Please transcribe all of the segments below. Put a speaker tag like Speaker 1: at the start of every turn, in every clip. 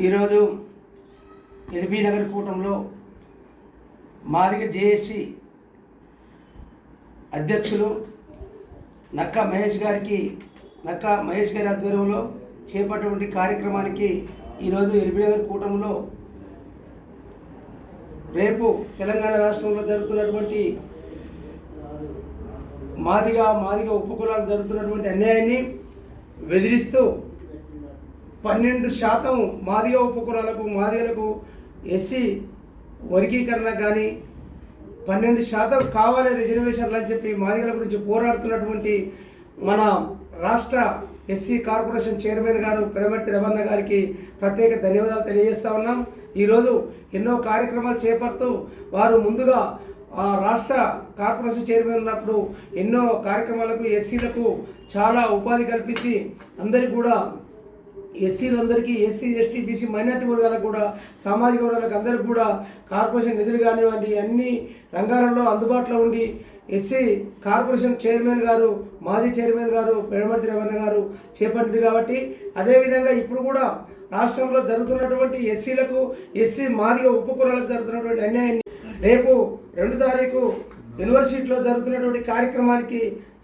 Speaker 1: ఈరోజు ఎల్బీ నగర్ కూటంలో మాదిగ జేఏసీ అధ్యక్షులు నక్కా మహేష్ గారికి నక్కా మహేష్ గారి ఆధ్వర్యంలో చేపట్టినటువంటి కార్యక్రమానికి ఈరోజు ఎల్బీ నగర్ కూటంలో రేపు తెలంగాణ రాష్ట్రంలో జరుగుతున్నటువంటి మాదిగా మాదిగా ఉపకులాలు జరుగుతున్నటువంటి అన్యాయాన్ని బెదిరిస్తూ పన్నెండు శాతం మాదిగ ఉపకులాలకు మాదిగలకు ఎస్సీ వర్గీకరణ కానీ పన్నెండు శాతం కావాలి రిజర్వేషన్లు అని చెప్పి మాదిగల గురించి పోరాడుతున్నటువంటి మన రాష్ట్ర ఎస్సీ కార్పొరేషన్ చైర్మన్ గారు పెరమర్తి రమణ గారికి ప్రత్యేక ధన్యవాదాలు తెలియజేస్తా ఉన్నాం. ఈరోజు ఎన్నో కార్యక్రమాలు చేపడుతూ వారు ముందుగా ఆ రాష్ట్ర కార్పొరేషన్ చైర్మన్ ఉన్నప్పుడు ఎన్నో కార్యక్రమాలకు ఎస్సీలకు చాలా ఉపాధి కల్పించి అందరికీ కూడా ఎస్సీలందరికీ ఎస్సీ ఎస్టీ బీసీ మైనార్టీ వర్గాలకు కూడా సామాజిక వర్గాలకు అందరికీ కూడా కార్పొరేషన్ నిధులు కానివ్వండి అన్ని రంగాలలో అందుబాటులో ఉండి ఎస్సీ కార్పొరేషన్ చైర్మన్ గారు మాజీ చైర్మన్ గారు పెడమర్తి రమణ గారు చేపట్టింది కాబట్టి అదేవిధంగా ఇప్పుడు కూడా రాష్ట్రంలో జరుగుతున్నటువంటి ఎస్సీలకు ఎస్సీ మాదిగ ఉపకులాలకు జరుగుతున్నటువంటి అన్యాయాన్ని రేపు రెండు తారీఖు యూనివర్సిటీలో జరుగుతున్నటువంటి కార్యక్రమానికి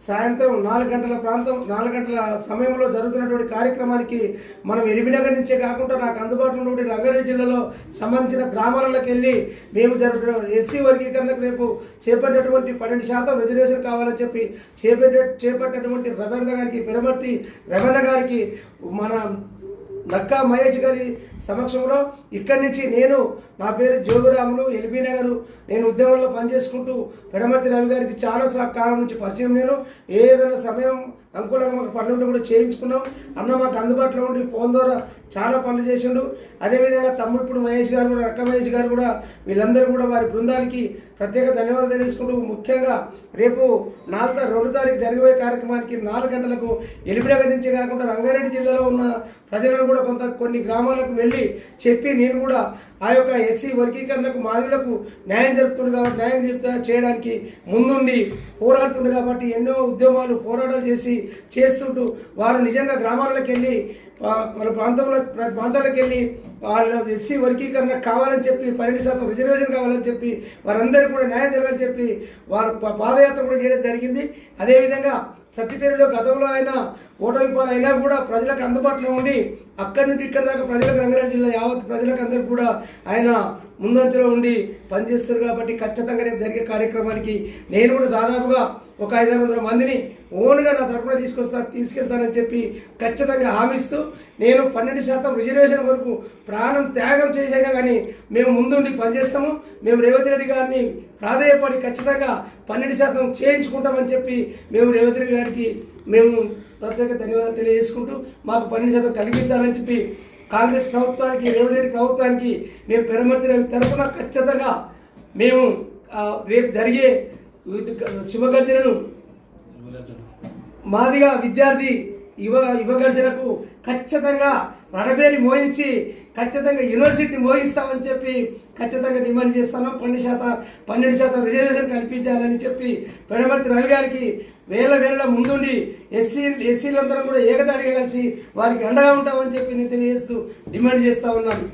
Speaker 1: సాయంత్రం నాలుగు గంటల ప్రాంతం నాలుగు గంటల సమయంలో జరుగుతున్నటువంటి కార్యక్రమానికి మనం ఎలిమినగర్ నుంచే కాకుండా నాకు అందుబాటులో ఉన్నటువంటి రంగారెడ్డి జిల్లాలో సంబంధించిన గ్రామాలకు వెళ్ళి మేము జరుగు ఎస్సీ వర్గీకరణకు రేపు చేపట్టేటువంటి పన్నెండు శాతం రిజర్వేషన్ కావాలని చెప్పి చేపట్టే చేపట్టేటువంటి రవీంద్ర గారికి పెరమర్తి రవీంద్ర గారికి మన నక్కా మహేష్ గారి సమక్షంలో ఇక్కడి నుంచి నేను నా పేరు జోగురాములు ఎల్బీ నగర్. నేను ఉద్యమంలో పనిచేసుకుంటూ పెడమర్తి రవి గారికి చాలా కాలం నుంచి పరిచయం నేను. ఏదైనా సమయం అనుకూలంగా మాకు పనులు కూడా చేయించుకున్నాం. అన్న మాకు అందుబాటులో ఉండి ఫోన్ ద్వారా చాలా పనులు చేసిండు. అదేవిధంగా తమ్ముడిప్పుడు మహేష్ గారు కూడా అక్క మహేష్ గారు కూడా వీళ్ళందరూ కూడా వారి బృందానికి ప్రత్యేక ధన్యవాదాలు తెలియజేసుకుంటూ ముఖ్యంగా రేపు నాలుగు రెండు తారీఖు జరిగిపోయే కార్యక్రమానికి నాలుగు గంటలకు ఎలిపినగర్ నుంచి కాకుండా రంగారెడ్డి జిల్లాలో ఉన్న ప్రజలను కూడా కొంత కొన్ని గ్రామాలకు వెళ్ళి చెప్పి నేను కూడా ఆ యొక్క ఎస్సీ వర్గీకరణకు మాదిలకు న్యాయం జరుపుతుంది కాబట్టి న్యాయం చెప్తా చేయడానికి ముందుండి పోరాడుతుంది కాబట్టి ఎన్నో ఉద్యమాలు పోరాటాలు చేసి చేస్తుంటూ వారు నిజంగా గ్రామాలకు వెళ్ళి వాళ్ళ ప్రాంతంలో ప్ర- ప్రాంతాలకు వెళ్ళి వాళ్ళ ఎస్సీ వర్గీకరణ కావాలని చెప్పి పన్నెండు శాతం రిజర్వేషన్ కావాలని చెప్పి వారందరికీ కూడా న్యాయం జరగాలని చెప్పి వారు పాదయాత్ర కూడా చేయడం జరిగింది. అదేవిధంగా సత్యపేరులో గతంలో ఆయన ఓటమి పాలు అయినా కూడా ప్రజలకు అందుబాటులో ఉండి అక్కడి నుండి ఇక్కడ దాకా ప్రజలకు రంగారెడ్డి జిల్లా యావత్ ప్రజలకు అందరికీ కూడా ఆయన ముందంజలో ఉండి పనిచేస్తారు కాబట్టి ఖచ్చితంగా రేపు జరిగే కార్యక్రమానికి నేను కూడా దాదాపుగా ఒక ఐదు వందల మందిని ఓన్గా నా తరపున తీసుకొస్తా తీసుకెళ్తానని చెప్పి ఖచ్చితంగా హామీస్తూ నేను పన్నెండు శాతం రిజర్వేషన్ వరకు ప్రాణం త్యాగం చేసైనా కానీ మేము ముందుండి పనిచేస్తాము. మేము రేవంత్ రెడ్డి గారిని ప్రాధాయపడి ఖచ్చితంగా పన్నెండు శాతం చేయించుకుంటామని చెప్పి మేము రేవంత్ రెడ్డి గారికి మేము ప్రత్యేక ధన్యవాదాలు తెలియజేసుకుంటూ మాకు పన్నెండు శాతం కల్పించాలని చెప్పి కాంగ్రెస్ ప్రభుత్వానికి రేవంత్ రెడ్డి ప్రభుత్వానికి మేము పెరమర్తి రవి తరఫున ఖచ్చితంగా మేము రేపు జరిగే శుభగర్జనను మాదిగా విద్యార్థి యువ యువగర్జనకు ఖచ్చితంగా రణబేరి మోహించి ఖచ్చితంగా యూనివర్సిటీ మోహిస్తామని చెప్పి ఖచ్చితంగా డిమాండ్ చేస్తాను పన్నెండు శాతం పన్నెండు శాతం రిజర్వేషన్ కల్పించాలని చెప్పి పెడమర్తి రవి గారికి వేల వేల ముందుండి ఎస్సీ ఎస్సీలందరం కూడా ఏకదాడిగా కలిసి వారికి అండగా ఉంటామని చెప్పి నేను తెలియజేస్తూ డిమాండ్ చేస్తా ఉన్నాను.